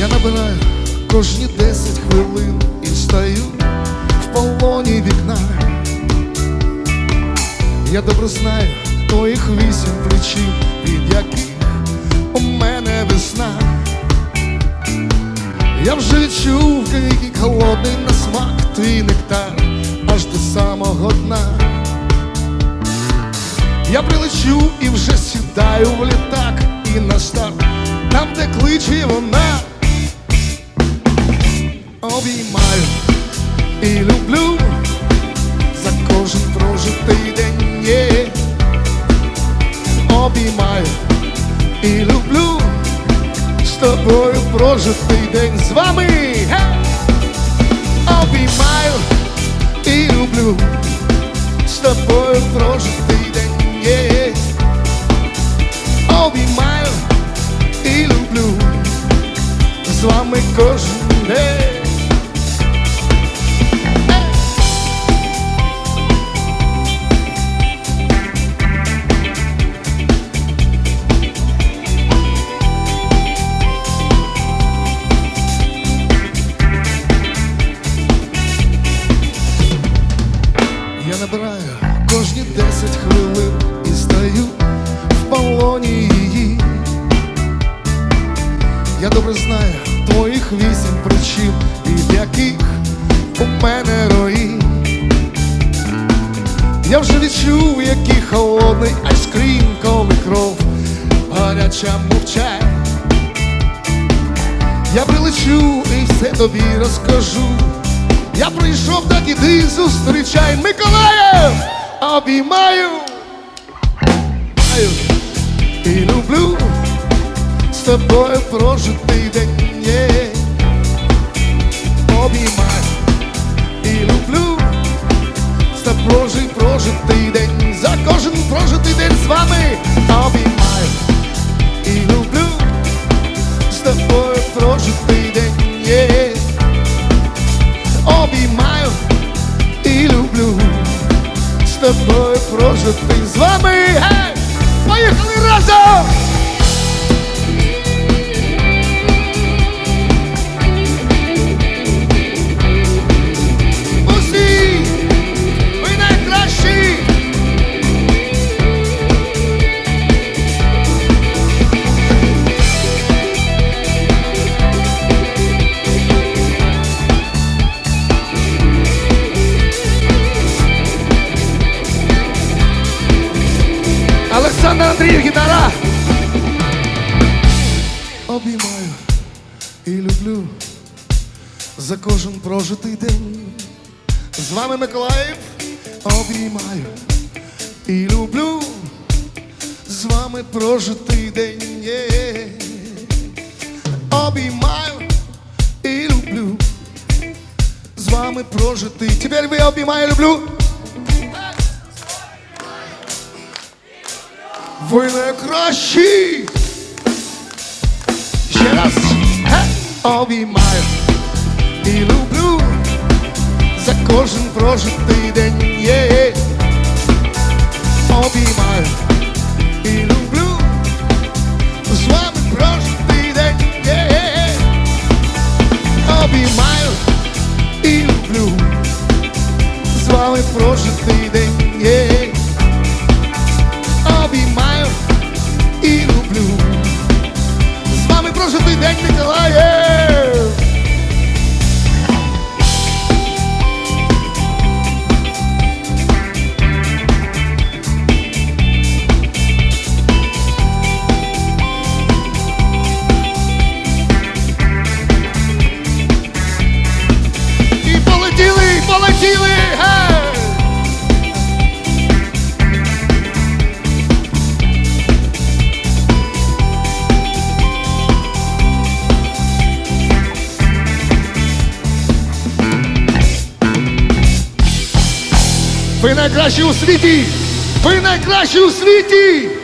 Я набираю кожні десять хвилин і стаю в полоні вікна. Я добре знаю твоїх вісім причин, від яких у мене весна. Я вже відчув, який холодний на смак твій нектар аж до самого дна. Я прилечу і вже сідаю в літак і на старт, там, де кличе вона. Обіймаю і люблю за кожен прожитий день. є. Обіймаю і люблю з тобою прожитий день з вами. Обіймаю і люблю з тобою прожитий день. є. Обіймаю і люблю з вами кожен день. Набираю кожні десять хвилин і стаю в полоні її. Я добре знаю твоїх вісім причин, від яких у мене рої. Я вже відчув, який холодний айскрім, коли кров гаряча мовчає. Я прилечу і все тобі розкажу. Я прийшов, так іди зустрічай Миколаїв, обіймаю! І люблю з тобою прожитий день. Обіймаю. І люблю з тобою прожитий день. За кожен прожитий день з вами обіймаю тобою прожитий з вами. Гей! Поїхали разом! Андріїв, гітара! Обіймаю і люблю за кожен прожитий день. З вами Миколаїв обіймаю і люблю з вами прожитий день. Обіймаю і люблю з вами прожитий. Тепер ви обіймаю, люблю. Ви найкращі! Ще раз обіймаю і люблю за кожен прожитий день. є. Обіймаю і люблю з вами прожитий день. є. Обіймаю і люблю з вами прожитий день. є. Полетіли, гей! Ви найкращі у! Ви найкращі у світі!